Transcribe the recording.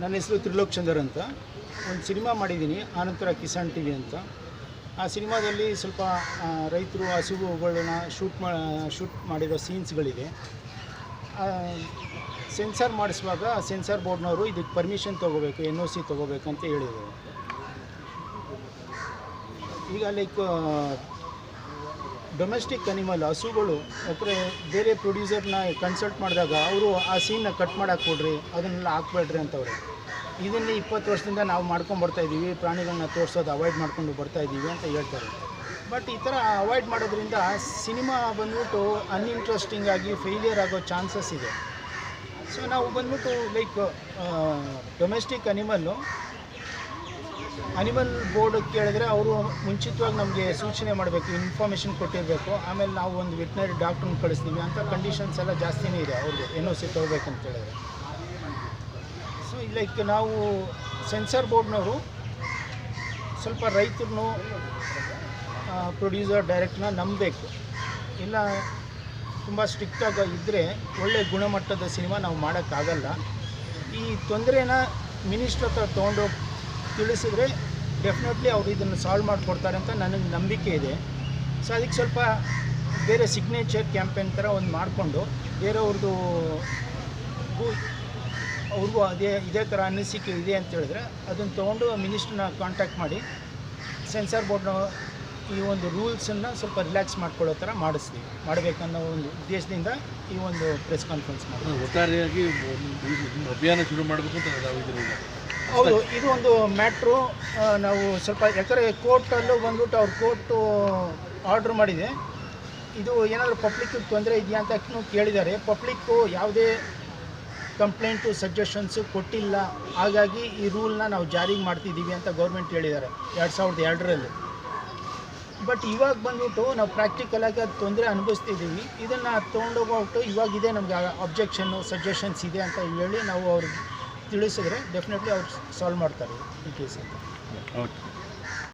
ನನ್ನ ಹೆಸರು ತ್ರಿಲೋಕ್ ಚಂದರ್ ಅಂತ. ಒಂದು ಸಿನಿಮಾ ಮಾಡಿದ್ದೀನಿ, ಆನಂತರ ಕಿಸಾನ್ ಟಿ ವಿ ಅಂತ. ಆ ಸಿನಿಮಾದಲ್ಲಿ ಸ್ವಲ್ಪ ರೈತರು ಹಸುಗಳನ್ನ ಶೂಟ್ ಮಾ, ಶೂಟ್ ಮಾಡಿರೋ ಸೀನ್ಸ್ಗಳಿದೆ ಸೆನ್ಸಾರ್ ಮಾಡಿಸುವಾಗ ಸೆನ್ಸಾರ್ ಬೋರ್ಡ್ನವರು ಇದಕ್ಕೆ ಪರ್ಮಿಷನ್ ತೊಗೋಬೇಕು, ಎನ್ ಒ ಸಿ ತೊಗೋಬೇಕಂತ ಹೇಳಿದರು. ಈಗ ಲೈಕ್ ಡೊಮೆಸ್ಟಿಕ್ ಅನಿಮಲ್ ಹಸುಗಳು ಅಂದರೆ ಬೇರೆ ಪ್ರೊಡ್ಯೂಸರ್ನ ಕನ್ಸಲ್ಟ್ ಮಾಡಿದಾಗ ಅವರು ಆ ಸೀನ್ನ ಕಟ್ ಮಾಡಕ್ಕೆ ಕೊಡ್ರಿ ಅದನ್ನೆಲ್ಲ ಹಾಕ್ಬೇಡ್ರಿ ಅಂತವ್ರೆ. ಇದನ್ನು ಇಪ್ಪತ್ತು ವರ್ಷದಿಂದ ನಾವು ಮಾಡ್ಕೊಂಡು ಬರ್ತಾ ಇದ್ದೀವಿ ಪ್ರಾಣಿಗಳನ್ನ ತೋರಿಸೋದು ಅವಾಯ್ಡ್ ಮಾಡ್ಕೊಂಡು ಬರ್ತಾ ಇದ್ದೀವಿ ಅಂತ ಹೇಳ್ತಾರೆ. ಬಟ್ ಈ ಥರ ಅವಾಯ್ಡ್ ಮಾಡೋದ್ರಿಂದ ಸಿನಿಮಾ ಬಂದ್ಬಿಟ್ಟು ಅನ್ಇಂಟ್ರೆಸ್ಟಿಂಗ್ ಆಗಿ ಫೇಲಿಯರ್ ಆಗೋ ಚಾನ್ಸಸ್ ಇದೆ. ಸೊ ನಾವು ಬಂದ್ಬಿಟ್ಟು like domestic animal animal board ಕೇಳಿದ್ರೆ ಅವರು ಮುಂಚಿತವಾಗಿ ನಮಗೆ ಸೂಚನೆ ಮಾಡಬೇಕು ಇನ್ಫಾರ್ಮೇಷನ್ ಕೊಟ್ಟಿರಬೇಕು. ಆಮೇಲೆ ನಾವು ಒಂದು ವೆಟ್ನರಿ ಡಾಕ್ಟ್ರನ್ನ ಕಳಿಸ್ತೀವಿ ಅಂತ ಕಂಡೀಷನ್ಸ್ ಎಲ್ಲ ಜಾಸ್ತಿನೇ ಇದೆ ಅವ್ರಿಗೆ ಎನ್ ಒ ಸಿ ತೊಗೋಬೇಕಂತ ಹೇಳಿದ್ರೆ. ಸೊ ಲೈಕ್ ನಾವು ಸೆನ್ಸರ್ ಬೋರ್ಡ್ನವರು ಸ್ವಲ್ಪ ರೈತರನ್ನು ಪ್ರೊಡ್ಯೂಸರ್ ಡೈರೆಕ್ಟ್ನ ನಂಬಬೇಕು. ಇಲ್ಲ, ತುಂಬ ಸ್ಟ್ರಿಕ್ಟಾಗಿ ಇದ್ದರೆ ಒಳ್ಳೆ ಗುಣಮಟ್ಟದ ಸಿನಿಮಾ ನಾವು ಮಾಡೋಕ್ಕಾಗಲ್ಲ. ಈ ತೊಂದರೆನ ಮಿನಿಸ್ಟ್ರ್ ಹತ್ರ ತೊಗೊಂಡೋಗಿ ತಿಳಿಸಿದ್ರೆ ಡೆಫಿನೆಟ್ಲಿ ಅವ್ರು ಇದನ್ನು ಸಾಲ್ವ್ ಮಾಡಿಕೊಡ್ತಾರೆ ಅಂತ ನನಗೆ ನಂಬಿಕೆ ಇದೆ. ಸೊ ಅದಕ್ಕೆ ಸ್ವಲ್ಪ ಬೇರೆ ಸಿಗ್ನೇಚರ್ ಕ್ಯಾಂಪೇನ್ ಥರ ಒಂದು ಮಾಡಿಕೊಂಡು ಬೇರೆಯವ್ರದ್ದು ಅವ್ರಿಗೂ ಅದೇ, ಇದೇ ಥರ ಅನಿಸಿಕೆ ಇದೆ ಅಂತ ಹೇಳಿದ್ರೆ ಅದನ್ನು ತೊಗೊಂಡು ಮಿನಿಸ್ಟ್ರನ್ನ ಕಾಂಟ್ಯಾಕ್ಟ್ ಮಾಡಿ ಸೆನ್ಸಾರ್ ಬೋರ್ಡ್ನ ಈ ಒಂದು ರೂಲ್ಸನ್ನು ಸ್ವಲ್ಪ ರಿಲ್ಯಾಕ್ಸ್ ಮಾಡ್ಕೊಳ್ಳೋ ಥರ ಮಾಡಿಸ್ತೀವಿ. ಮಾಡಬೇಕನ್ನೋ ಒಂದು ಉದ್ದೇಶದಿಂದ ಈ ಒಂದು ಪ್ರೆಸ್ ಕಾನ್ಫರೆನ್ಸ್ ಮಾಡಿ ಒಟ್ಟಾರೆಯಾಗಿ ಅಭಿಯಾನ ಶುರು ಮಾಡಬೇಕು ಅಂತ ಇದರಿಂದ ಹೌದು, ಇದು ಒಂದು ಮ್ಯಾಟ್ರು. ನಾವು ಸ್ವಲ್ಪ ಯಾಕಂದರೆ ಕೋರ್ಟಲ್ಲೂ ಬಂದ್ಬಿಟ್ಟು ಅವ್ರು ಕೋರ್ಟು ಆರ್ಡ್ರ್ ಮಾಡಿದೆ. ಇದು ಏನಾದರೂ ಪಬ್ಲಿಕ್ಕಿಗೆ ತೊಂದರೆ ಇದೆಯಾ ಅಂತ ಕೇಳಿದ್ದಾರೆ. ಪಬ್ಲಿಕ್ಕು ಯಾವುದೇ ಕಂಪ್ಲೇಂಟು, ಸಜೆಷನ್ಸು ಕೊಟ್ಟಿಲ್ಲ. ಹಾಗಾಗಿ ಈ ರೂಲ್ನ ನಾವು ಜಾರಿಗೆ ಮಾಡ್ತಿದ್ದೀವಿ ಅಂತ ಗೌರ್ಮೆಂಟ್ ಹೇಳಿದ್ದಾರೆ, ಎರಡು ಸಾವಿರದ ಎರಡರಲ್ಲಿ. ಬಟ್ ಇವಾಗ ಬಂದ್ಬಿಟ್ಟು ನಾವು ಪ್ರಾಕ್ಟಿಕಲಾಗಿ ಅದು ತೊಂದರೆ ಅನುಭವಿಸ್ತಿದ್ದೀವಿ. ಇದನ್ನು ತೊಗೊಂಡೋಗ್ಬಿಟ್ಟು ಇವಾಗಿದೆ ನಮಗೆ ಅಬ್ಜೆಕ್ಷನ್ನು, ಸಜೆಷನ್ಸ್ ಇದೆ ಅಂತ ಹೇಳಿ ನಾವು ಅವ್ರಿಗೆ ತಿಳಿಸಿದ್ರೆ ಡೆಫಿನೆಟ್ಲಿ ಅವ್ರು ಸಾಲ್ವ್ ಮಾಡ್ತಾರೆ ಈ ಕೇಸ್ ಅಂತ. ಓಕೆ